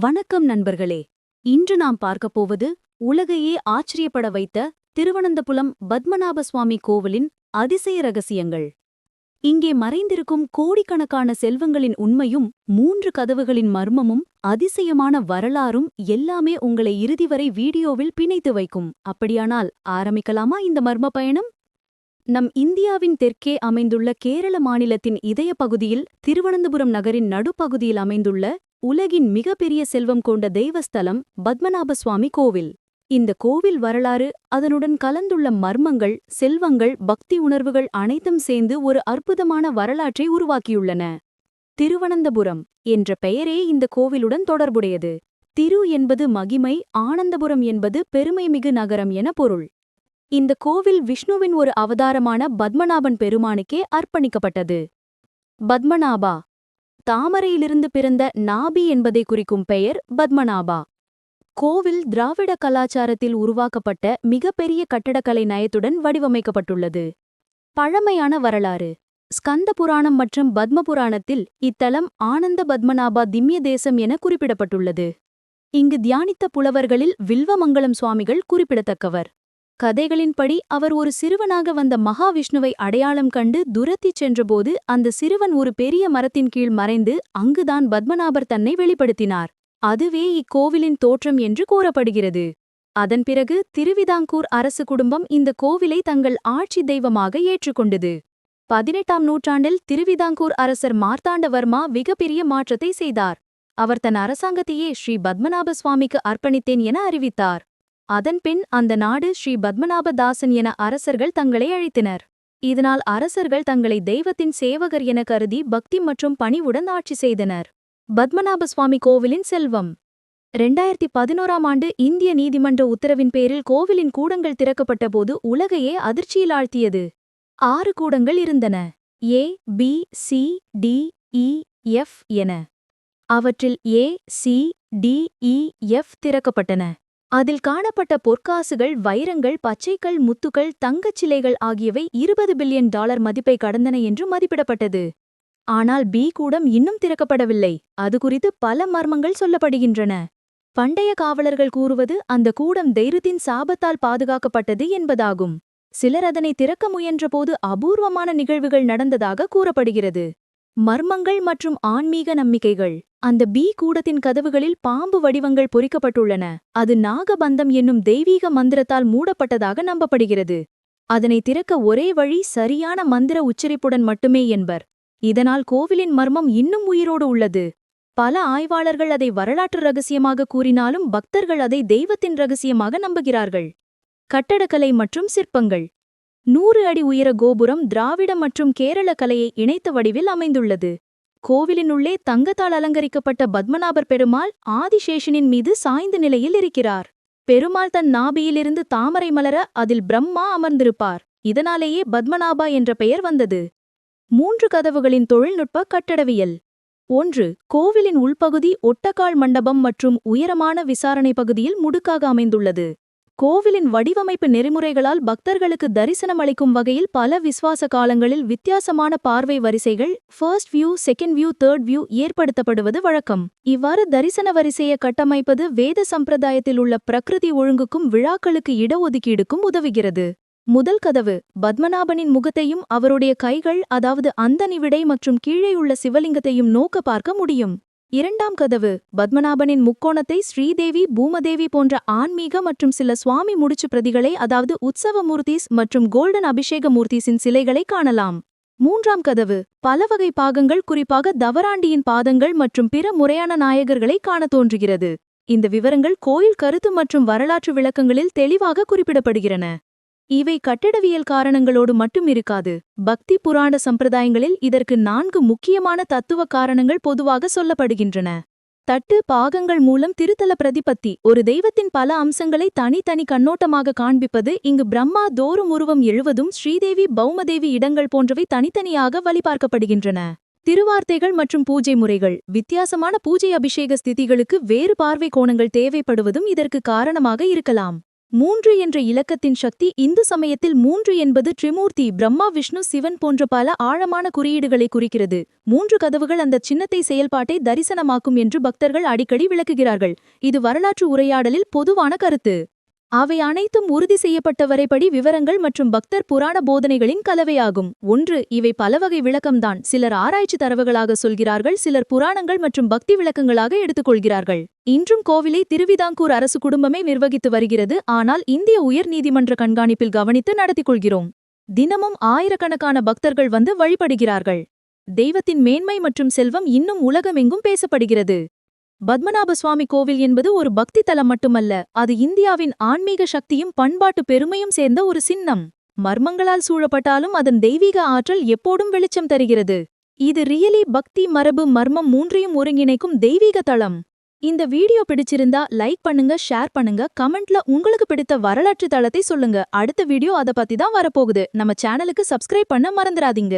வணக்கம் நண்பர்களே. இன்று நாம் பார்க்கப் போவது உலகையே ஆச்சரியப்பட வைத்த திருவனந்தபுரம் பத்மநாப சுவாமி கோவிலின் அதிசய ரகசியங்கள். இங்கே மறைந்திருக்கும் கோடிக்கணக்கான செல்வங்களின் உண்மையும் மூன்று கதவுகளின் மர்மமும் அதிசயமான வரலாறும் எல்லாமே உங்களை இறுதி வரை வீடியோவில் பிணைத்து வைக்கும். அப்படியானால் ஆரம்பிக்கலாமா இந்த மர்ம பயணம்? நம் இந்தியாவின் தெற்கே அமைந்துள்ள கேரள மாநிலத்தின் இதய பகுதியில் திருவனந்தபுரம் நகரின் நடுப்பகுதியில் அமைந்துள்ள உலகின் மிகப்பெரிய செல்வம் கொண்ட தெய்வஸ்தலம் பத்மநாப சுவாமி கோவில். இந்த கோவில் வரலாறு அதனுடன் கலந்துள்ள மர்மங்கள் செல்வங்கள் பக்தி உணர்வுகள் அனைத்தும் சேர்ந்து ஒரு அற்புதமான வரலாற்றை உருவாக்கியுள்ளன. திருவனந்தபுரம் என்ற பெயரே இந்த கோவிலுடன் தொடர்புடையது. திரு என்பது மகிமை ஆனந்தபுரம் என்பது பெருமைமிகு நகரம் என பொருள். இந்த கோவில் விஷ்ணுவின் ஒரு அவதாரமான பத்மநாபன் பெருமானுக்கே அர்ப்பணிக்கப்பட்டது. பத்மநாபா தாமரையிலிருந்து பிறந்த நாபி என்பதை குறிக்கும் பெயர் பத்மநாபா. கோவில் திராவிட கலாச்சாரத்தில் உருவாக்கப்பட்ட மிகப்பெரிய கட்டடக்கலை நயத்துடன் வடிவமைக்கப்பட்டுள்ளது. பழமையான வரலாறு. ஸ்கந்த புராணம் மற்றும் பத்ம புராணத்தில் இத்தலம் ஆனந்த பத்மநாபா திம்ய தேசம் என குறிப்பிடப்பட்டுள்ளது. இங்கு தியானித்த புலவர்களில் வில்வமங்கலம் சுவாமிகள் குறிப்பிடத்தக்கவர். கதைகளின்படி அவர் ஒரு சிறுவனாக வந்த மகாவிஷ்ணுவை அடையாளம் கண்டு துரத்திச் சென்றபோது அந்த சிறுவன் ஒரு பெரிய மரத்தின் கீழ் மறைந்து அங்குதான் பத்மநாபர் தன்னை வெளிப்படுத்தினார். அதுவே இக்கோவிலின் தோற்றம் என்று கூறப்படுகிறது. அதன் பிறகு திருவிதாங்கூர் அரசு குடும்பம் இந்த கோவிலை தங்கள் ஆட்சி தெய்வமாக ஏற்றுக்கொண்டது. பதினெட்டாம் நூற்றாண்டில் திருவிதாங்கூர் அரசர் மார்த்தாண்டவர்மா மிகப்பெரிய மாற்றத்தை செய்தார். அவர் தன் அரசாங்கத்தையே ஸ்ரீ பத்மநாப சுவாமிக்கு அர்ப்பணித்தேன் என அறிவித்தார். அதன்பின் அந்த நாடு ஸ்ரீ பத்மநாபதாசன் என அரசர்கள் தங்களை அழைத்தனர். இதனால் அரசர்கள் தங்களை தெய்வத்தின் சேவகர் என கருதி பக்தி மற்றும் பணிவுடன் ஆட்சி செய்தனர். பத்மநாப சுவாமி கோவிலின் செல்வம். ரெண்டாயிரத்தி பதினோராம் ஆண்டு இந்திய நீதிமன்ற உத்தரவின் பேரில் கோவிலின் கூடங்கள் திறக்கப்பட்டபோது உலகையே அதிர்ச்சியில் ஆழ்த்தியது. ஆறு கூடங்கள் இருந்தன. A B C D E F என. அவற்றில் A C D E F திறக்கப்பட்டன. அதில் காணப்பட்ட பொற்காசுகள் வைரங்கள் பச்சைக்கல் முத்துக்கள் தங்கச் சிலைகள் ஆகியவை இருபது பில்லியன் டாலர் மதிப்பை கடந்தன என்று மதிப்பிடப்பட்டது. ஆனால் பி கூடம் இன்னும் திறக்கப்படவில்லை. அது குறித்து பல மர்மங்கள் சொல்லப்படுகின்றன. பண்டைய காவலர்கள் கூறுவது அந்த கூடம் தைரியத்தின் சாபத்தால் பாதுகாக்கப்பட்டது என்பதாகும். சிலர் அதனை திறக்க முயன்றபோது அபூர்வமான நிகழ்வுகள் நடந்ததாக கூறப்படுகிறது. மர்மங்கள் மற்றும் ஆன்மீக நம்பிக்கைகள். அந்த பி கூடத்தின் கதவுகளில் பாம்பு வடிவங்கள் பொறிக்கப்பட்டுள்ளன. அது நாகபந்தம் என்னும் தெய்வீக மந்திரத்தால் மூடப்பட்டதாக நம்பப்படுகிறது. அதனை திறக்க ஒரே வழி சரியான மந்திர உச்சரிப்புடன் மட்டுமே என்பர். இதனால் கோவிலின் மர்மம் இன்னும் உயிரோடு உள்ளது. பல ஆய்வாளர்கள் அதை வரலாற்று ரகசியமாக கூறினாலும் பக்தர்கள் அதை தெய்வத்தின் ரகசியமாக நம்புகிறார்கள். கட்டடக்கலை மற்றும் சிற்பங்கள். நூறு அடி உயர கோபுரம் திராவிட மற்றும் கேரள கலையை இணைத்த வடிவில் அமைந்துள்ளது. கோவிலினுள்ளே தங்கத்தால் அலங்கரிக்கப்பட்ட பத்மநாபர் பெருமாள் ஆதிசேஷனின் மீது சாய்ந்த நிலையில் இருக்கிறார். பெருமாள் தன் நாபியிலிருந்து தாமரை மலர அதில் பிரம்மா அமர்ந்திருப்பார். இதனாலேயே பத்மநாபா என்ற பெயர் வந்தது. மூன்று கதவுகளின் தொழில்நுட்ப கட்டடவியல். ஒன்று கோவிலின் உள்பகுதி ஒட்டக்கால் மண்டபம் மற்றும் உயரமான விசாரணை பகுதியில் முடுக்காக அமைந்துள்ளது. கோவிலின் வடிவமைப்பு நெறிமுறைகளால் பக்தர்களுக்கு தரிசனம் அளிக்கும் வகையில் பல விசுவாச காலங்களில் வித்தியாசமான பார்வை வரிசைகள் first view second view third view ஏற்படுத்தப்படுவது வழக்கம். இவ்வாறு தரிசன வரிசையை கட்டமைப்பது வேத சம்பிரதாயத்தில் உள்ள பிரகிருதி ஒழுங்குக்கும் விழாக்களுக்கு இடஒதுக்கீடுக்கும் உதவுகிறது. முதல் கதவு பத்மநாபனின் முகத்தையும் அவருடைய கைகள் அதாவது அந்தனிவிடை மற்றும் கீழேயுள்ள சிவலிங்கத்தையும் நோக்க பார்க்க முடியும். இரண்டாம் கதவு. பத்மநாபனின் முக்கோணத்தை ஸ்ரீதேவி பூமதேவி போன்ற ஆன்மீக மற்றும் சில சுவாமி முடிச்சு பிரதிகளை அதாவது உற்சவ மூர்த்திஸ் மற்றும் கோல்டன் அபிஷேக மூர்த்திஸின் சிலைகளை காணலாம். மூன்றாம் கதவு. பல வகை பாகங்கள் குறிப்பாக தவராண்டியின் பாதங்கள் மற்றும் பிற முறையான நாயகர்களை காண தோன்றுகிறது. இந்த விவரங்கள் கோயில் கருத்து மற்றும் வரலாற்று விளக்கங்களில் தெளிவாக குறிப்பிடப்படுகிறன இவை கட்டிடவியல் காரணங்களோடு மட்டும் இருக்காது. பக்தி புராண சம்பிரதாயங்களில் இதற்கு நான்கு முக்கியமான தத்துவ காரணங்கள் பொதுவாக சொல்லப்படுகின்றன. தட்டு பாகங்கள் மூலம் திருத்தல பிரதிபத்தி ஒரு தெய்வத்தின் பல அம்சங்களை தனித்தனி கண்ணோட்டமாக காண்பிப்பது இங்கு பிரம்மா தோறும் உருவம் எழுவதும் ஸ்ரீதேவி பௌமதேவி இடங்கள் போன்றவை தனித்தனியாக வழிபார்க்கப்படுகின்றன. திருவார்த்தைகள் மற்றும் பூஜை முறைகள் வித்தியாசமான பூஜை அபிஷேக ஸ்திதிகளுக்கு வேறு பார்வை கோணங்கள் தேவைப்படுவதும் இதற்கு காரணமாக இருக்கலாம். மூன்று என்ற இலக்கத்தின் சக்தி இந்து சமயத்தில் மூன்று என்பது ட்ரிமூர்த்தி பிரம்மா விஷ்ணு சிவன் போன்ற பல ஆழமான குறியீடுகளை குறிக்கிறது. மூன்று கதவுகள் அந்த சின்னத்தை செயல்பாட்டை தரிசனமாக்கும் என்று பக்தர்கள் அடிக்கடி விளக்குகிறார்கள். இது வரலாற்று உரையாடலில் பொதுவான கருத்து. அவை அனைத்தும் உறுதி செய்யப்பட்ட வரைபடி விவரங்கள் மற்றும் பக்தர் புராண போதனைகளின் கலவையாகும். ஒன்று இவை பலவகை விளக்கம்தான். சிலர் ஆராய்ச்சி தரவுகளாக சொல்கிறார்கள் சிலர் புராணங்கள் மற்றும் பக்தி விளக்கங்களாக எடுத்துக்கொள்கிறார்கள். இன்றும் கோவிலை திருவிதாங்கூர் அரசு குடும்பமே நிர்வகித்து வருகிறது. ஆனால் இந்திய உயர் நீதிமன்ற கண்காணிப்பில் கவனித்து நடத்திக் கொள்கிறோம். தினமும் ஆயிரக்கணக்கான பக்தர்கள் வந்து வழிபடுகிறார்கள். தெய்வத்தின் மேன்மை மற்றும் செல்வம் இன்னும் உலகமெங்கும் பேசப்படுகிறது. பத்மநாப சுவாமி கோவில் என்பது ஒரு பக்தி தலம் மட்டுமல்ல அது இந்தியாவின் ஆன்மீக சக்தியும் பண்பாட்டு பெருமையும் சேர்ந்த ஒரு சின்னம். மர்மங்களால் சூழப்பட்டாலும் அதன் தெய்வீக ஆற்றல் எப்போடும் வெளிச்சம் தருகிறது. இது ரியலி பக்தி மரபு மர்மம் மூன்றையும் ஒருங்கிணைக்கும் தெய்வீக தளம். இந்த வீடியோ பிடிச்சிருந்தா லைக் பண்ணுங்க ஷேர் பண்ணுங்க கமெண்ட்ல உங்களுக்கு பிடித்த வரலாற்று தளத்தை சொல்லுங்க. அடுத்த வீடியோ அத பத்தி தான் வரப்போகுது. நம்ம சேனலுக்கு சப்ஸ்கிரைப் பண்ண மறந்துடாதீங்க.